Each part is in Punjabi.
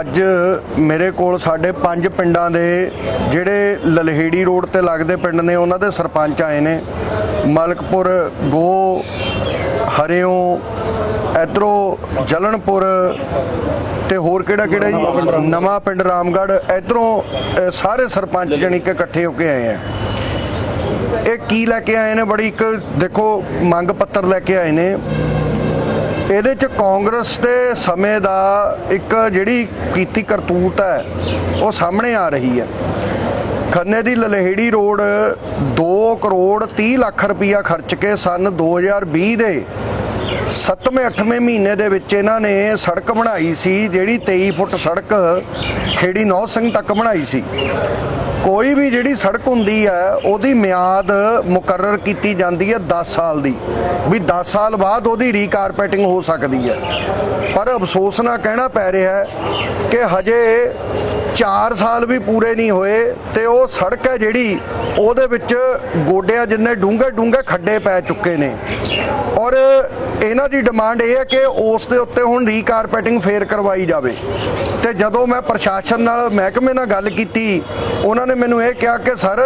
ਅੱਜ ਮੇਰੇ ਕੋਲ ਸਾਡੇ ਪੰਜ ਪਿੰਡਾਂ ਦੇ ਜਿਹੜੇ ਲਲਹੇੜੀ ਰੋਡ ਤੇ ਲੱਗਦੇ ਪਿੰਡ ਨੇ, ਉਹਨਾਂ ਦੇ ਸਰਪੰਚ ਆਏ ਨੇ। ਮਲਕਪੁਰ ਗੋ ਹਰਿਓ ਇਧਰੋਂ ਜਲਨਪੁਰ ਤੇ ਹੋਰ ਕਿਹੜਾ ਕਿਹੜਾ ਜੀ? ਨਵਾਂ ਪਿੰਡ ਰਾਮਗੜ੍ਹ ਇਧਰੋਂ ਸਾਰੇ ਸਰਪੰਚ ਜਣੀ ਕਿ ਇਕੱਠੇ ਹੋ ਕੇ ਆਏ ਆ। ਇਹ ਕੀ ਲੈ ਕੇ ਆਏ ਨੇ? ਬੜੀ ਇੱਕ ਦੇਖੋ, ਮੰਗ ਪੱਤਰ ਲੈ ਕੇ ਆਏ ਨੇ। ਇਹਦੇ ਚ ਕਾਂਗਰਸ ਦੇ ਸਮੇਂ ਦਾ ਇੱਕ ਜਿਹੜੀ ਕੀਤੀ ਕਰਤੂਤ ਹੈ, ਉਹ ਸਾਹਮਣੇ ਆ ਰਹੀ ਹੈ। ਖੰਨੇ ਦੀ ਲਲਹੇੜੀ ਰੋਡ 2 ਕਰੋੜ 30 ਲੱਖ ਰੁਪਇਆ ਖਰਚ ਕੇ ਸਨ 2020 ਦੇ 7ਵੇਂ 8ਵੇਂ ਮਹੀਨੇ ਦੇ ਵਿੱਚ ਇਹਨਾਂ ਨੇ ਸੜਕ ਬਣਾਈ ਸੀ, ਜਿਹੜੀ 23 ਫੁੱਟ ਸੜਕ ਖੇੜੀ ਨੌ ਸਿੰਘ ਤੱਕ ਬਣਾਈ ਸੀ। ਕੋਈ ਵੀ ਜਿਹੜੀ ਸੜਕ ਹੁੰਦੀ ਹੈ, ਉਹਦੀ ਮਿਆਦ ਮੁਕਰਰ ਕੀਤੀ ਜਾਂਦੀ ਹੈ 10 ਸਾਲ ਦੀ। ਵੀ 10 ਸਾਲ ਬਾਅਦ ਉਹਦੀ ਰੀਕਾਰਪੈਟਿੰਗ ਹੋ ਸਕਦੀ ਹੈ। ਪਰ ਅਫਸੋਸ ਨਾਲ ਕਹਿਣਾ ਪੈ ਰਿਹਾ ਹੈ ਕਿ ਹਜੇ 4 ਸਾਲ ਵੀ ਪੂਰੇ ਨਹੀਂ ਹੋਏ ਤੇ ਉਹ ਸੜਕ ਹੈ ਜਿਹੜੀ ਉਹਦੇ ਵਿੱਚ ਗੋਡਿਆਂ ਜਿੰਨੇ ਡੂੰਘੇ ਡੂੰਘੇ ਖੱਡੇ ਪੈ ਚੁੱਕੇ ਨੇ। ਔਰ ਇਹਨਾਂ ਦੀ ਡਿਮਾਂਡ ਇਹ ਹੈ ਕਿ ਉਸ ਦੇ ਉੱਤੇ ਹੁਣ ਰੀਕਾਰਪੈਟਿੰਗ ਫੇਰ ਕਰਵਾਈ ਜਾਵੇ। ਤੇ ਜਦੋਂ ਮੈਂ ਪ੍ਰਸ਼ਾਸਨ ਨਾਲ ਮਹਿਕਮੇ ਨਾਲ ਗੱਲ ਕੀਤੀ, ਉਹਨਾਂ ਨੇ ਮੈਨੂੰ ਇਹ ਕਿਹਾ ਕਿ, ਸਰ,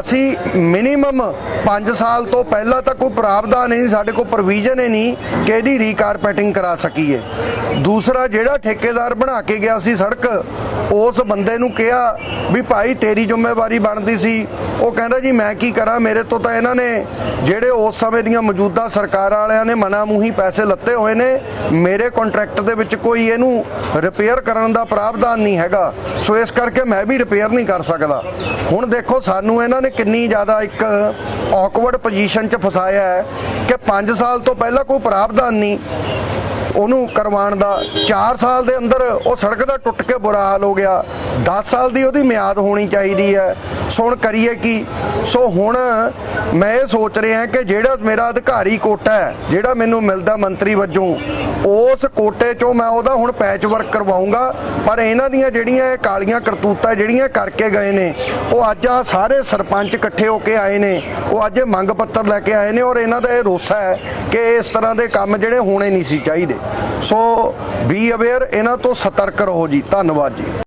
ਅਸੀਂ ਮਿਨੀਮਮ 5 ਸਾਲ ਤੋਂ ਪਹਿਲਾਂ ਤਾਂ ਕੋਈ ਪ੍ਰਾਵਧਾਨ ਨਹੀਂ, ਸਾਡੇ ਕੋਲ ਪ੍ਰੋਵੀਜ਼ਨ ਹੀ ਨਹੀਂ ਕਿ ਇਹਦੀ ਰੀਕਾਰਪੈਟਿੰਗ ਕਰਾ ਸਕੀਏ। ਦੂਸਰਾ, ਜਿਹੜਾ ਠੇਕੇਦਾਰ ਬਣਾ ਕੇ ਗਿਆ ਸੀ ਸੜਕ ਉਸ ਬੰਦੇ ਨੂੰ ਕਿਹਾ ਵੀ ਭਾਈ ਤੇਰੀ ਜ਼ਿੰਮੇਵਾਰੀ ਬਣਦੀ ਸੀ। ਉਹ ਕਹਿੰਦਾ ਜੀ, ਮੈਂ ਕੀ ਕਰਾਂ? ਮੇਰੇ ਤੋਂ ਤਾਂ ਇਹਨਾਂ ਨੇ ਜਿਹੜੇ ਉਸ ਸਮੇਂ ਦੀਆਂ ਮੌਜੂਦਾ ਸਰਕਾਰਾਂ ਵਾਲਿਆਂ ਨੇ ਮਨਾ ਮੂੰਹੀ ਪੈਸੇ ਲੱਤੇ ਹੋਏ ਨੇ, ਮੇਰੇ ਕੰਟਰੈਕਟ ਦੇ ਵਿੱਚ ਕੋਈ ਇਹਨੂੰ ਰਿਪੇਅਰ ਕਰਨ ਦਾ ਪ੍ਰਾਵਧਾਨ ਨਹੀਂ ਹੈਗਾ। ਸੋ ਇਸ ਕਰਕੇ ਮੈਂ ਵੀ ਰਿਪੇਅਰ ਨਹੀਂ ਕਰ ਸਕਦਾ। ਹੁਣ ਦੇਖੋ, ਸਾਨੂੰ ਇਹਨਾਂ ਨੇ ਕਿੰਨੀ ਜ਼ਿਆਦਾ ਇੱਕ ਔਕਵਰਡ ਪੋਜੀਸ਼ਨ 'ਚ ਫਸਾਇਆ ਹੈ ਕਿ 5 ਸਾਲ ਤੋਂ ਪਹਿਲਾਂ ਕੋਈ ਪ੍ਰਾਵਧਾਨ ਨਹੀਂ। ਉਹਨੂੰ ਕਰਵਾਉਣ ਦਾ 4 ਸਾਲ ਦੇ ਅੰਦਰ ਉਹ ਸੜਕ ਦਾ ਟੁੱਟ ਕੇ ਬੁਰਾ ਹਾਲ ਹੋ ਗਿਆ। 10 ਸਾਲ ਦੀ ਉਹਦੀ ਮਿਆਦ ਹੋਣੀ ਚਾਹੀਦੀ ਹੈ। ਸੋ ਹੁਣ ਕਰੀਏ ਕੀ? ਸੋ ਹੁਣ ਮੈਂ ਇਹ ਸੋਚ ਰਿਹਾ ਕਿ ਜਿਹੜਾ ਮੇਰਾ ਅਧਿਕਾਰੀ ਕੋਟਾ ਹੈ, ਜਿਹੜਾ ਮੈਨੂੰ ਮਿਲਦਾ ਮੰਤਰੀ ਵਜੋਂ, ਉਸ ਕੋਟੇ ਚੋਂ ਮੈਂ ਉਹਦਾ ਹੁਣ ਪੈਚ ਵਰਕ ਕਰਵਾਉਂਗਾ। ਪਰ ਇਹਨਾਂ ਦੀਆਂ ਜਿਹੜੀਆਂ ਇਹ ਕਾਲੀਆਂ ਕਰਤੂਤਾਂ ਜਿਹੜੀਆਂ ਕਰਕੇ ਗਏ ਨੇ, ਉਹ ਅੱਜ ਆ ਸਾਰੇ ਸਰਪੰਚ ਇਕੱਠੇ ਹੋ ਕੇ ਆਏ ਨੇ, ਉਹ ਅੱਜ ਮੰਗ ਪੱਤਰ ਲੈ ਕੇ ਆਏ ਨੇ ਔਰ ਇਹਨਾਂ ਦਾ ਇਹ ਰੋਸਾ ਹੈ ਕਿ ਇਸ ਤਰ੍ਹਾਂ ਦੇ ਕੰਮ ਜਿਹੜੇ ਹੋਣੇ ਨਹੀਂ ਸੀ ਚਾਹੀਦੇ। ਸੋ ਬੀ ਅਵੇਅਰ ਇਹਨਾਂ ਤੋਂ ਸਤਰਕ ਰਹੋ ਜੀ। ਧੰਨਵਾਦ ਜੀ।